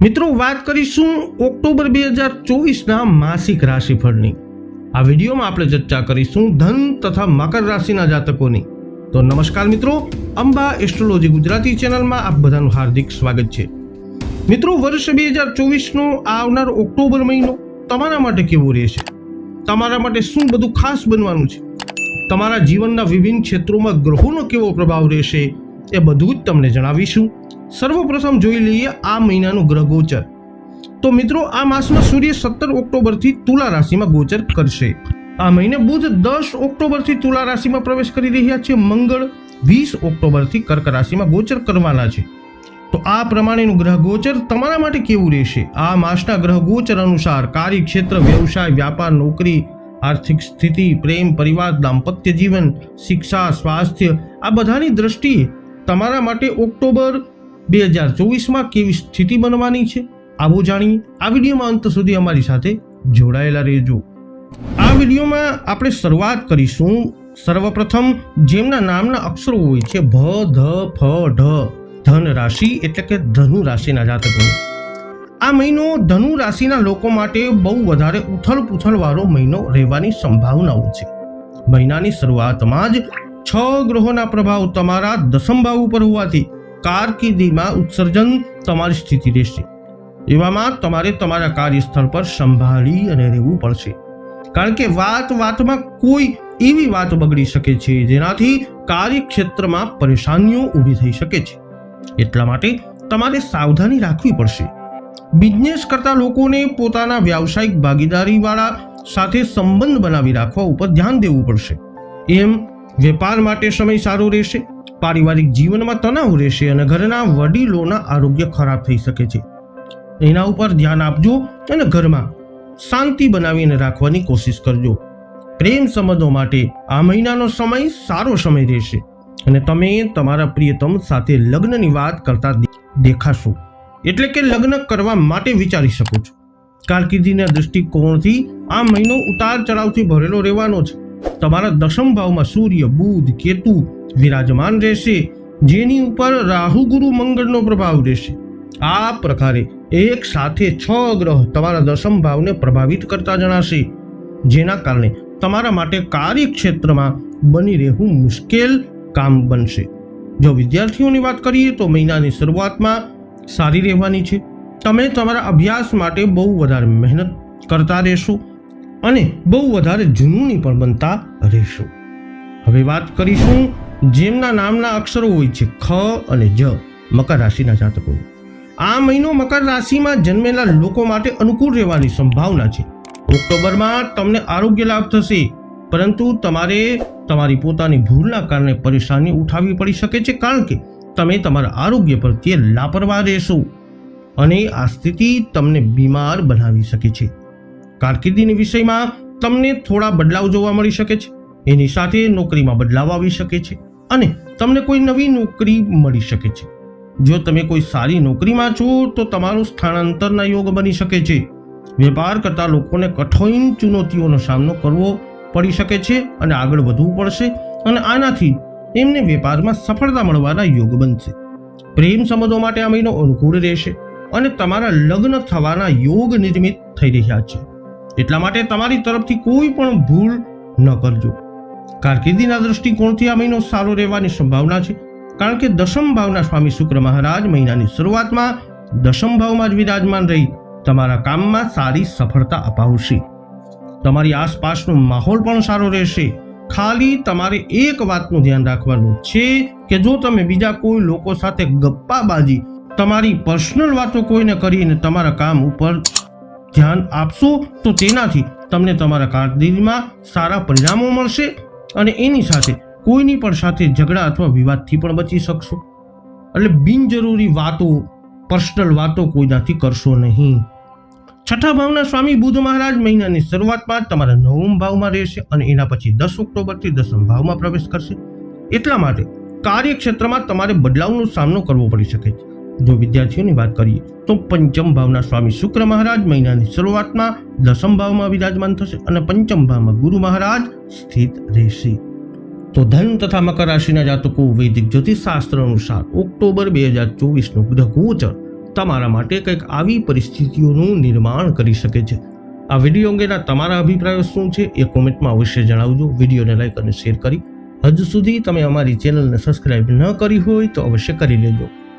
મિત્રો, વાત કરીશું ઓક્ટોબર બે હજાર ચોવીસના માસિક રાશિફળની. આ વિડીયોમાં આપણે ચર્ચા કરીશું ધન તથા મકર રાશિના જાતકોની. તો નમસ્કાર મિત્રો, અંબા એસ્ટ્રોલોજી ગુજરાતી ચેનલમાં આપ બધાનું હાર્દિક સ્વાગત છે. મિત્રો, વર્ષ બે હજાર ચોવીસનો આવનાર ઓક્ટોબર મહિનો તમારા માટે કેવો રહેશે? તમારા માટે શું બધું ખાસ બનવાનું છે? તમારા જીવનના વિભિન્ન ક્ષેત્રોમાં ગ્રહોનો કેવો પ્રભાવ રહેશે? એ બધું જ તમને જણાવીશું. સર્વપ્રથમ જોઈ લઈએ આ મહિનાનું ગ્રહ ગોચર. તો મિત્રો, આ માસમાં સૂર્ય સત્તર ઓક્ટોબરથી તુલા રાશિમાં ગોચર કરશે. આ મહિને બુધ દસ ઓક્ટોબરથી તુલા રાશિમાં પ્રવેશ કરી રહ્યા છે. મંગળ વીસ ઓક્ટોબરથી કર્ક રાશિમાં ગોચર કરવાના છે. તો આ પ્રમાણેનું ગ્રહ ગોચર તમારા માટે કેવું રહેશે? આ માસના ગ્રહ ગોચર અનુસાર કાર્યક્ષેત્ર, વ્યવસાય, વ્યાપાર, નોકરી, આર્થિક સ્થિતિ, પ્રેમ, પરિવાર, દાંપત્ય જીવન, શિક્ષા, સ્વાસ્થ્ય આ બધાની દ્રષ્ટિએ તમારા માટે ઓક્ટોબર બે હજાર ચોવીસમાં કેવી સ્થિતિ બનવાની છે? આવું જાણીએ. આ વિડીયોમાં અંત સુધી અમારી સાથે જોડાયેલા રહેજો. આ વિડીયોમાં આપણે શરૂઆત કરીશું. સર્વપ્રથમ, જેમના નામના અક્ષરો હોય છે, ભ, ધ, ફ, ઢ. ધન રાશિ એટલે કે ધનુ રાશિના જાતકો. આ મહિનો ધનુ રાશિના લોકો માટે બહુ વધારે ઉથલ પુથલ વાળો મહિનો રહેવાની સંભાવનાઓ છે. મહિનાની શરૂઆતમાં જ છ ગ્રહોના પ્રભાવ તમારા દસમ ભાવ ઉપર હોવાથી કારકિર્દીમાં ઉત્સર્જન તમારી સ્થિતિ રહેશે. એવામાં તમારે તમારા કાર્યસ્થળ પર સંભાળી અને રહેવું પડશે. કારણ કે વાત વાતમાં કોઈ એવી વાત બગડી શકે છે જેનાથી કાર્યક્ષેત્રમાં પરેશાનીઓ ઊભી થઈ શકે છે. એટલા માટે તમારે સાવધાની રાખવી પડશે. બિઝનેસ કરતા લોકોને પોતાના વ્યાવસાયિક ભાગીદારીવાળા સાથે સંબંધ બનાવી રાખવા ઉપર ધ્યાન દેવું પડશે. એમ વેપાર માટે સમય સારો રહેશે. પારિવારિક જીવનમાં તણાવ રહેશે અને ઘરના વડીલોના આરોગ્ય ખરાબ થઈ શકે છે. એના ઉપર ધ્યાન આપજો અને ઘરમાં શાંતિ બનાવીને રાખવાની કોશિશ કરજો. પ્રેમ સંબંધો માટે આ મહિનાનો સમય સારો સમય રહેશે અને તમે તમારા પ્રિયતમ સાથે લગ્નની વાત કરતા દેખાશો. એટલે કે લગ્ન કરવા માટે વિચારી શકો છો. કારકિર્દીના દૃષ્ટિકોણથી આ મહિનો ઉતાર ચઢાવથી ભરેલો રહેવાનો છે. તમારા દશમ ભાવમાં સૂર્ય, બુધ, કેતુ વિરાજમાન રહેશે, જેની ઉપર રાહુ ગુરુ મંગળનો પ્રભાવ રહેશે. આ પ્રકારે એક સાથે છ ગ્રહ તમારા દશમ ભાવને પ્રભાવિત કરતા જણાશે, જેના કારણે તમારા માટે કાર્યક્ષેત્રમાં બની રહેવું મુશ્કેલ કામ બનશે. જો વિદ્યાર્થીઓની વાત કરીએ તો મહિનાની શરૂઆતમાં સારી રહેવાની છે. તમે તમારા અભ્યાસ માટે બહુ વધારે મહેનત કરતા રહેશો. અને બહુ વધારે જુનૂની પણ બનતા રહેશો. હવે વાત કરીશું જેમના નામના અક્ષરો હોય છે, ખ અને જ, મકર રાશિના જાતકોની. આ મહિનો મકર રાશિમાં જન્મેલા લોકો માટે અનુકૂળ રહેવાની સંભાવના છે. ઓક્ટોબરમાં તમને આરોગ્ય લાભ થશે, પરંતુ તમારે તમારી પોતાની ભૂલના કારણે પરેશાની ઉઠાવવી પડી શકે છે, કારણ કે તમે તમારા આરોગ્ય પ્રત્યે લાપરવાહ રહેશો અને આ સ્થિતિ તમને બીમાર બનાવી શકે છે. કારકિર્દીની વિષયમાં તમને થોડા બદલાવ જોવા મળી શકે છે. એની સાથે નોકરીમાં બદલાવ આવી શકે છે અને તમને કોઈ નવી નોકરી મળી શકે છે. જો તમે કોઈ સારી નોકરીમાં છો, તો તમારું સ્થાનાંતરના યોગ બની શકે છે. વેપાર કરતા લોકોને કઠોર ચુનૌતીઓનો સામનો કરવો પડી શકે છે અને આગળ વધવું પડશે અને આનાથી એમને વેપારમાં સફળતા મળવાના યોગ બનશે. પ્રેમ સંબંધો માટે આ મહિનો અનુકૂળ રહેશે અને તમારા લગ્ન થવાના યોગ નિર્મિત થઈ રહ્યા છે. એટલા માટે તમારી તરફથી કોઈ પણ ભૂલ ન કરજો. કારકિર્દીના દૃષ્ટિકોણથી આ મહિનો સારો રહેવાની સંભાવના છે. કારણ કે દશમ ભાવના સ્વામી શુક્ર મહારાજ મહિનાની શરૂઆતમાં દશમ ભાવમાં જ વિરાજમાન રહી તમારા કામમાં સારી સફળતા અપાવશે. તમારી આસપાસનો માહોલ પણ સારો રહેશે. ખાલી તમારે એક વાતનું ધ્યાન રાખવાનું છે કે જો તમે બીજા કોઈ લોકો સાથે ગપ્પાબાજી, તમારી પર્સનલ વાતો કોઈને કરીને તમારા કામ ઉપર ધ્યાન આપશો તો તેનાથી તમને તમારા કારકિર્દીમાં સારા પરિણામો મળશે અને એની સાથે કોઈની પણ સાથે ઝઘડા અથવા વિવાદથી પણ બચી શકશો. એટલે બિનજરૂરી વાતો, પર્સનલ વાતો કોઈનાથી કરશો નહીં. છઠ્ઠા ભાવના સ્વામી બુધ મહારાજ મહિનાની શરૂઆતમાં તમારા નવમ ભાવમાં રહેશે અને એના પછી દસ ઓક્ટોબરથી દસમ ભાવમાં પ્રવેશ કરશે. એટલા માટે કાર્યક્ષેત્રમાં તમારે બદલાવનો સામનો કરવો પડી શકે છે. જો વિદ્યાર્થીઓની વાત કરીએ તો પંચમ ભાવના સ્વામી શુક્ર મહારાજ મહિનાની શરૂઆતમાં દસમ ભાવમાં વિરાજમાન થશે અને પંચમ ભાવમાં ગુરુ મહારાજ સ્થિત રહેશે. તો ધન તથા મકર રાશિના જાતકો વૈદિક જ્યોતિષ શાસ્ત્ર અનુસાર ઓક્ટોબર બે હજાર ચોવીસનું ગ્રહ ગોચર તમારા માટે કંઈક આવી પરિસ્થિતિઓનું નિર્માણ કરી શકે છે. આ વીડિયો અંગેના તમારા અભિપ્રાયો શું છે એ કોમેન્ટમાં અવશ્ય જણાવજો. વિડીયોને લાઈક અને શેર કરી હજુ સુધી તમે અમારી ચેનલને સબસ્ક્રાઈબ ન કરી હોય તો અવશ્ય કરી લેજો.